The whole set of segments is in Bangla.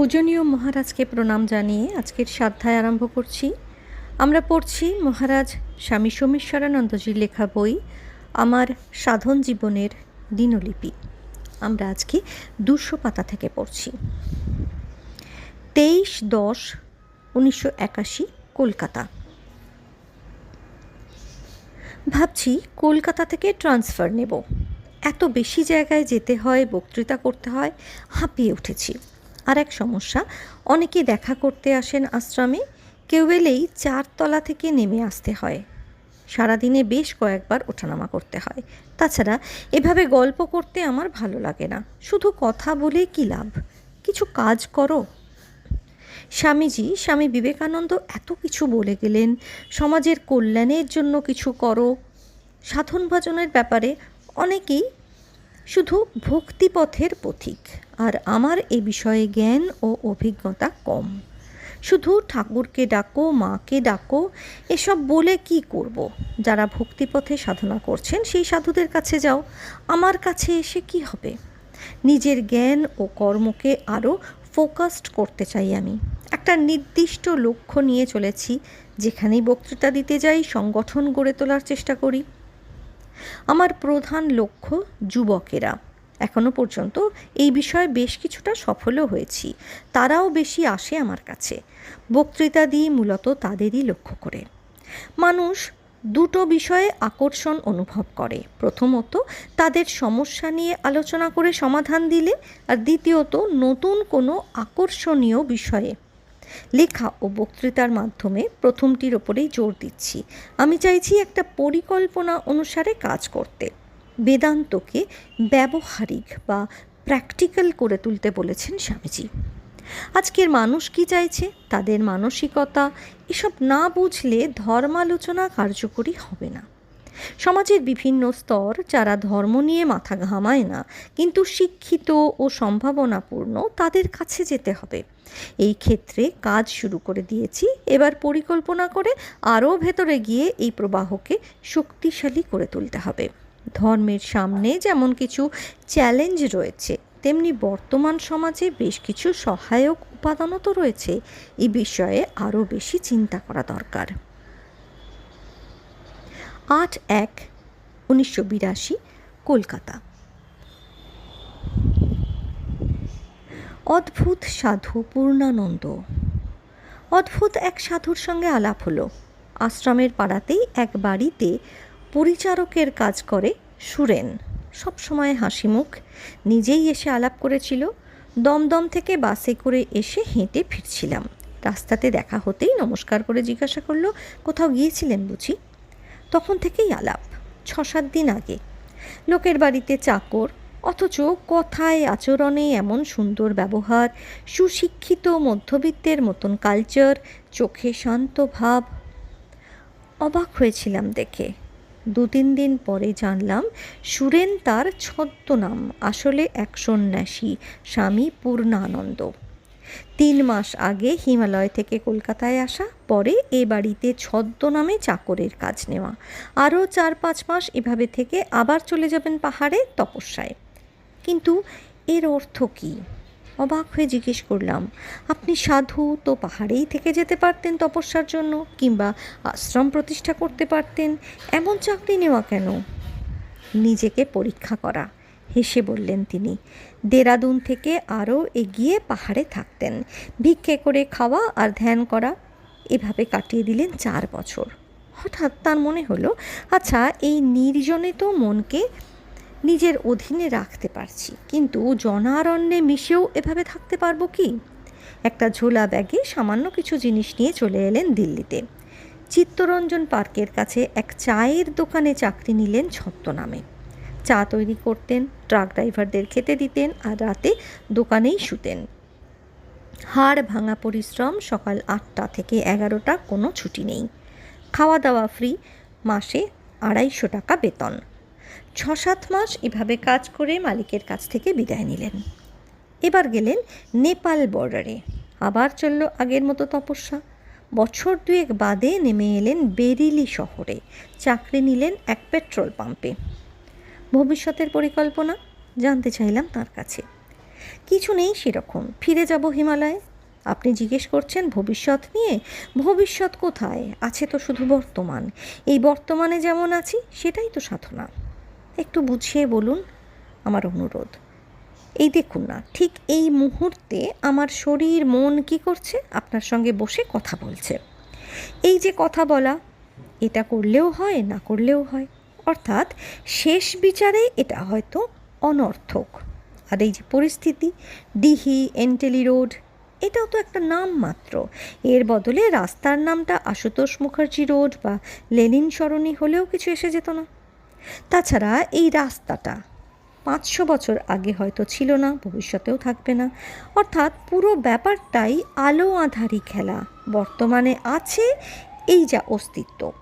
পূজনীয় মহারাজকে প্রণাম জানিয়ে আজকের সাধ্যায় আরম্ভ করছি। আমরা পড়ছি মহারাজ স্বামী সোমেশ্বরানন্দজির লেখা বই, আমার সাধন জীবনের দিনলিপি। আমরা আজকে দুশো পাতা থেকে পড়ছি। তেইশ দশ উনিশশো একাশি কলকাতা। ভাবছি কলকাতা থেকে ট্রান্সফার নেব। এত বেশি জায়গায় যেতে হয়, বক্তৃতা করতে হয়, হাঁপিয়ে উঠেছি। আর এক সমস্যা অনেকে দেখা করতে আসেন আশ্রমে, কেউ এলেই চারতলা থেকে নেমে আসতে হয়। সারাদিনে বেশ কয়েকবার ওঠানামা করতে হয়। তাছাড়া এভাবে গল্প করতে আমার ভালো লাগে না। শুধু কথা বলে কি লাভ? কিছু কাজ করো? স্বামীজি, স্বামী বিবেকানন্দ এত কিছু বলে গেলেন, সমাজের কল্যাণের জন্য কিছু করো। সাধন ভজনের ব্যাপারে অনেকেই শুধু ভক্তিপথের পথিক, আর আমার এ বিষয়ে জ্ঞান ও অভিজ্ঞতা কম। শুধু ঠাকুরকে ডাকো, মাকে ডাকো, এসব বলে কি করব। যারা ভক্তিপথে সাধনা করছেন, সেই সাধুদের কাছে যাও। আমার কাছে এসে কি হবে? নিজের জ্ঞান ও কর্মকে আরও ফোকাসড করতে চাই আমি। একটা নির্দিষ্ট লক্ষ্য নিয়ে চলেছি, যেখানেই বক্তৃতা দিতে যাই, সংগঠন গড়ে তোলার চেষ্টা করি। আমার প্রধান লক্ষ্য যুবকেরা। এখনও পর্যন্ত এই বিষয়ে বেশ কিছুটা সফলও হয়েছি। তারাও বেশি আসে আমার কাছে। বক্তৃতা দিই মূলত তাদেরই লক্ষ্য করে। মানুষ দুটো বিষয়ে আকর্ষণ অনুভব করে। প্রথমত, তাদের সমস্যা নিয়ে আলোচনা করে সমাধান দিলে, আর দ্বিতীয়ত, নতুন কোনো আকর্ষণীয় বিষয়ে লেখা ও বক্তৃতার মাধ্যমে প্রথমটির ওপরেই জোর দিচ্ছি। আমি চাইছি একটা পরিকল্পনা অনুসারে কাজ করতে। বেদান্তকে ব্যবহারিক বা প্র্যাকটিক্যাল করে তুলতে বলেছেন স্বামীজি। আজকের মানুষ কি চাইছে? তাদের মানসিকতা, এসব না বুঝলে ধর্মালোচনা কার্যকরী হবে না। সমাজের বিভিন্ন স্তর, যারা ধর্ম নিয়ে মাথা ঘামায় না, কিন্তু শিক্ষিত ও সম্ভাবনাপূর্ণ তাদের কাছে যেতে হবে। এই ক্ষেত্রে কাজ শুরু করে দিয়েছি। এবার পরিকল্পনা করে আরও ভেতরে গিয়ে এই প্রবাহকে শক্তিশালী করে তুলতে হবে। ধর্মের সামনে যেমন কিছু চ্যালেঞ্জ রয়েছে, তেমনি বর্তমান সমাজে বেশ কিছু সহায়ক উপাদানও তো রয়েছে। এই বিষয়ে আরও বেশি চিন্তা করা দরকার। আট এক, উনিশশো বিরাশি, কলকাতা। অদ্ভুত সাধু পূর্ণানন্দ। অদ্ভুত এক সাধুর সঙ্গে আলাপ হলো। আশ্রমের পাড়াতেই এক বাড়িতে পরিচারকের কাজ করে সুরেন। সবসময় হাসি মুখ, নিজেই এসে আলাপ করেছিল। দমদম থেকে বাসে করে এসে হেঁটে ফিরছিলাম। রাস্তাতে দেখা হতেই নমস্কার করে জিজ্ঞাসা করল, কোথাও গিয়েছিলেন বুঝি? তখন থেকেই আলাপ ছ সাত দিন আগে। লোকের বাড়িতে চাকর অথচ কথায়, আচরণে এমন সুন্দর ব্যবহার, সুশিক্ষিত মধ্যবিত্তের মতন কালচার চোখে শান্ত ভাব। অবাক হয়েছিলাম দেখে। দু তিন দিন পরে জানলাম, সুরেন তার ছদ্মনাম, আসলে এক সন্ন্যাসী, স্বামী পূর্ণানন্দ। তিন মাস আগে হিমালয় থেকে কলকাতায় আসা, পরে এ বাড়িতে ছদ্মনামে চাকরের কাজ নেওয়া। আরও চার পাঁচ মাস এভাবে থেকে আবার চলে যাবেন পাহাড়ে তপস্যায়। কিন্তু এর অর্থ কী? অবাক হয়ে জিজ্ঞেস করলাম, আপনি সাধু তো পাহাড়েই থেকে যেতে পারতেন তপস্যার জন্য কিংবা আশ্রম প্রতিষ্ঠা করতে পারতেন, এমন চাকরি নেওয়া কেন? নিজেকে পরীক্ষা করা, হেসে বললেন তিনি। দেরাদুন থেকে আরও এগিয়ে পাহাড়ে থাকতেন, ভিক্ষে করে খাওয়া আর ধ্যান করা, এভাবে কাটিয়ে দিলেন চার বছর। হঠাৎ তার মনে হলো আচ্ছা এই নির্জনে তো মনকে নিজের অধীনে রাখতে পারছি। কিন্তু জনারণ্যে মিশেও এভাবে থাকতে পারব কি? একটা ঝোলা ব্যাগে সামান্য কিছু জিনিস নিয়ে চলে এলেন দিল্লিতে। চিত্তরঞ্জন পার্কের কাছে এক চায়ের দোকানে চাকরি নিলেন ছত্রনামে। চা তৈরি করতেন, ট্রাক ড্রাইভারদের খেতে দিতেন আর রাতে দোকানেই শুতেন। হাড় ভাঙা পরিশ্রম, সকাল আটটা থেকে এগারোটা কোনো ছুটি নেই। খাওয়া দাওয়া ফ্রি, মাসে আড়াইশো টাকা বেতন। ছ সাত মাস এভাবে কাজ করে মালিকের কাছ থেকে বিদায় নিলেন। এবার গেলেন নেপাল বর্ডারে। আবার চলল আগের মতো তপস্যা। বছর দুয়েক বাদে নেমে এলেন বেরিলি শহরে। চাকরি নিলেন এক পেট্রোল পাম্পে। ভবিষ্যতের পরিকল্পনা? জানতে চাইলাম তার কাছে। কিছু নেই সেরকম। ফিরে যাব হিমালয়ে। আপনি জিজ্ঞেস করছেন ভবিষ্যৎ নিয়ে। ভবিষ্যৎ কোথায়? আছে তো শুধু বর্তমান। এই বর্তমানে যেমন আছি, সেটাই তো সাধনা। একটু বুঝিয়ে বলুন আমার অনুরোধ। এই দেখুন না, ঠিক এই মুহূর্তে আমার শরীর, মন কি করছে? আপনার সঙ্গে বসে কথা বলছে। এই যে কথা বলা, এটা করলেও হয়, না করলেও হয়। অর্থাৎ শেষ বিচারে এটা হয়তো অনর্থক। আর এই যে পরিস্থিতি ডিহি এন্টেলি রোড, এটাও তো একটা নাম মাত্র। এর বদলে রাস্তার নামটা আশুতোষ মুখার্জি রোড বা লেনিন সরণি হলেও কিছু এসে যেত না। তাছাড়া এই রাস্তাটা পাঁচশো বছর আগে হয়তো ছিল না, ভবিষ্যতেও থাকবে না। অর্থাৎ পুরো ব্যাপারটাই আলো আধারি খেলা। বর্তমানে আছে এই যা অস্তিত্ব।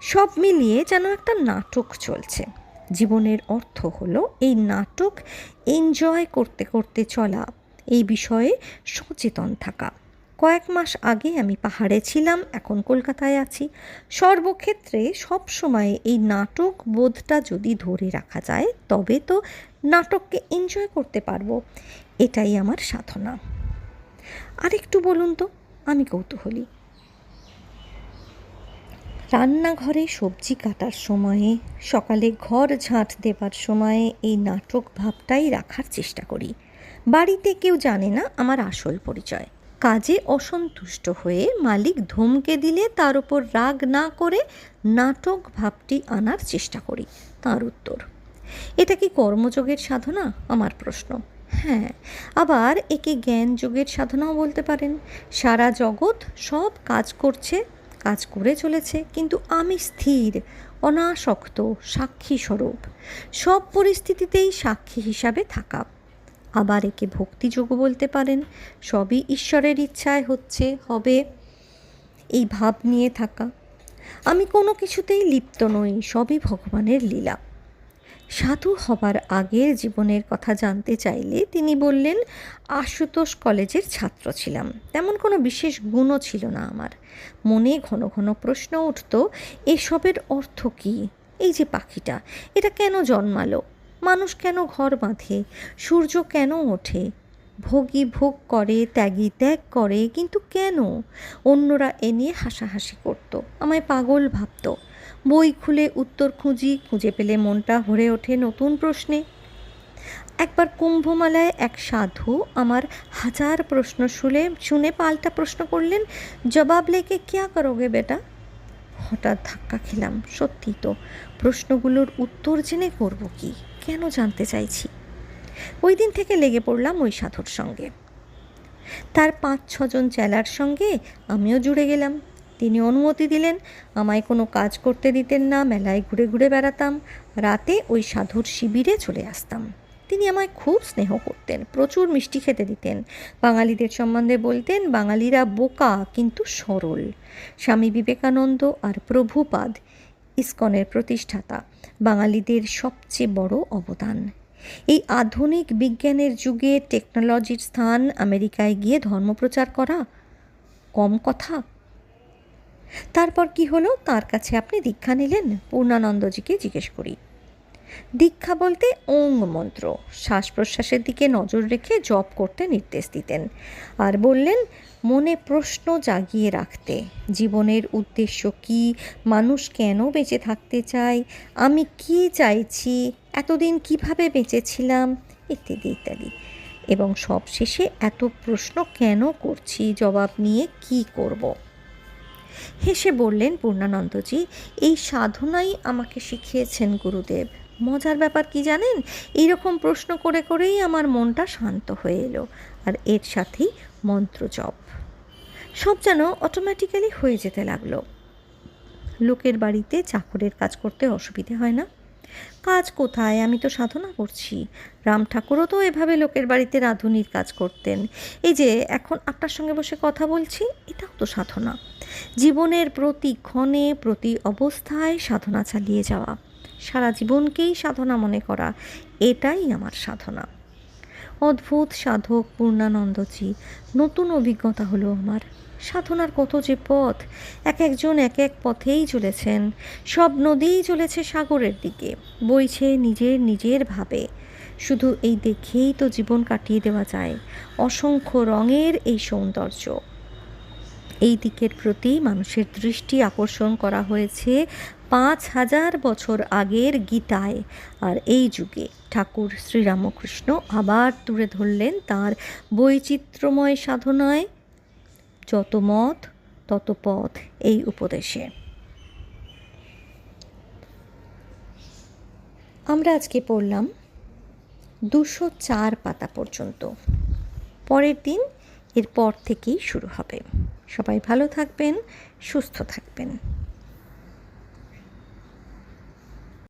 সব মিলিয়ে যেন একটা নাটক চলছে। জীবনের অর্থ হলো এই নাটক এনজয় করতে করতে চলা। এই বিষয়ে সচেতন থাকা। কয়েক মাস আগে আমি পাহাড়ে ছিলাম, এখন কলকাতায় আছি। সর্বক্ষেত্রে সব সময় এই নাটক বোধটা যদি ধরে রাখা যায়, তবে তো নাটককে এনজয় করতে পারব। এটাই আমার সাধনা। আরেকটু বলুন তো, আমি কৌতূহলী। রান্নাঘরে সবজি কাটার সময়ে, সকালে ঘর ঝাঁট দেবার সময়ে এই নাটক ভাবটাই রাখার চেষ্টা করি। বাড়িতে কেউ জানে না আমার আসল পরিচয়। কাজে অসন্তুষ্ট হয়ে মালিক ধমকে দিলে তার উপর রাগ না করে নাটক ভাবটি আনার চেষ্টা করি, তার উত্তর। এটা কি কর্মযোগের সাধনা? আমার প্রশ্ন। হ্যাঁ আবার একে জ্ঞান যোগের সাধনাও বলতে পারেন। সারা জগৎ সব কাজ করছে, কাজ করে চলেছে, কিন্তু আমি স্থির, অনাসক্ত, সাক্ষী স্বরূপ। সব পরিস্থিতিতেই সাক্ষী হিসাবে থাকা। আবার একে ভক্তিযোগও বলতে পারেন। সবই ঈশ্বরের ইচ্ছায় হচ্ছে, হবে এই ভাব নিয়ে থাকা। আমি কোনো কিছুতেই লিপ্ত নই, সবই ভগবানের লীলা। সাধু হবার আগের জীবনের কথা জানতে চাইলে তিনি বললেন, আশুতোষ কলেজের ছাত্র ছিলাম। তেমন কোনো বিশেষ গুণও ছিল না আমার। মনে ঘন ঘন প্রশ্ন উঠত, এসবের অর্থ কী? এই যে পাখিটা, এটা কেন জন্মালো? মানুষ কেন ঘর বাঁধে? সূর্য কেন ওঠে? ভোগী ভোগ করে, ত্যাগী ত্যাগ করে, কিন্তু কেন? অন্যরা এ নিয়ে হাসাহাসি করত। আমায় পাগল ভাবত। বই খুলে উত্তর খুঁজি, খুঁজে পেলে মনটা ভরে ওঠে নতুন প্রশ্নে। একবার কুম্ভমালায় এক সাধু আমার হাজার প্রশ্ন শুনে শুনে পাল্টা প্রশ্ন করলেন, জবাব লেকে ক্যা করোগে বেটা? হঠাৎ ধাক্কা খেলাম, সত্যি তো। প্রশ্নগুলোর উত্তর জেনে করব কি? কেন জানতে চাইছি? ওই দিন থেকে লেগে পড়লাম ওই সাধুর সঙ্গে। তার পাঁচ ছজন চেলার সঙ্গে আমিও জুড়ে গেলাম। তিনি অনুমতি দিলেন, আমায় কোনো কাজ করতে দিতেন না, মেলায় ঘুরে ঘুরে বেড়াতাম, রাতে ওই সাধুর শিবিরে চলে আসতাম। তিনি আমায় খুব স্নেহ করতেন, প্রচুর মিষ্টি খেতে দিতেন, বাঙালিদের সম্বন্ধে বলতেন, বাঙালিরা বোকা, কিন্তু সরল। স্বামী বিবেকানন্দ আর প্রভুপাদ ইস্কনের প্রতিষ্ঠাতা, বাঙালিদের সবচেয়ে বড় অবদান। এই আধুনিক বিজ্ঞানের যুগে টেকনোলজির স্থান আমেরিকায় গিয়ে ধর্মপ্রচার করা কম কথা। তারপর কি হলো? তার কাছে আপনি দীক্ষা নিলেন? পূর্ণানন্দজিকে জিজ্ঞেস করি। দীক্ষা বলতে ওং মন্ত্র। শ্বাস প্রশ্বাসের দিকে নজর রেখে জপ করতে নির্দেশ দিতেন। আর বললেন, মনে প্রশ্ন জাগিয়ে রাখতে, জীবনের উদ্দেশ্য কি, মানুষ কেন বেঁচে থাকতে চায়, আমি কি চাইছি, এতদিন কীভাবে বেঁচেছিলাম, ইত্যাদি ইত্যাদি। এবং সবশেষে এত প্রশ্ন কেন করছি, জবাব নিয়ে কি করব। হেসে বললেন, পূর্ণানন্দজি, এই সাধনাই আমাকে শিখিয়েছেন গুরুদেব। মজার ব্যাপার কি জানেন? এইরকম প্রশ্ন করে করেই আমার মনটা শান্ত হয়ে এলো, আর এর সাথেই মন্ত্র জপ। সব যেন অটোমেটিক্যালি হয়ে যেতে লাগল। লোকের বাড়িতে চাকরের কাজ করতে অসুবিধে হয় না। কাজ কোথায়? আমি তো সাধনা করছি। রাম ঠাকুরও তো এভাবে লোকের বাড়িতে রাঁধুনির কাজ করতেন। এই যে, এখন আপনার সঙ্গে বসে কথা বলছি, এটাও তো সাধনা। জীবনের প্রতি ক্ষণে, প্রতি অবস্থায় সাধনা চালিয়ে যাওয়া। সারা জীবনকেই সাধনা মনে করা, এটাই আমার সাধনা। অদ্ভুত সাধক পূর্ণানন্দজি, নতুন অভিজ্ঞতা হলো আমার। সাধনার কত যে পথ, এক একজন এক এক পথেই চলেছেন। সব নদীই চলেছে সাগরের দিকে, বইছে নিজের নিজের ভাবে। শুধু এই দেখেই তো জীবন কাটিয়ে দেওয়া যায়, অসংখ্য রঙের এই সৌন্দর্য। এই দিকের প্রতি মানুষের দৃষ্টি আকর্ষণ করা হয়েছে পাঁচ হাজার বছর আগের গীতায়। আর এই যুগে ঠাকুর শ্রীরামকৃষ্ণ আবার তুলে ধরলেন তার বৈচিত্র্যময় সাধনায়। যত মত, তত পথ এই উপদেশে। আমরা আজকে পড়লাম দুশো চার পাতা পর্যন্ত। পরের দিন এরপর থেকেই শুরু হবে। সবাই ভালো থাকবেন সুস্থ থাকবেন।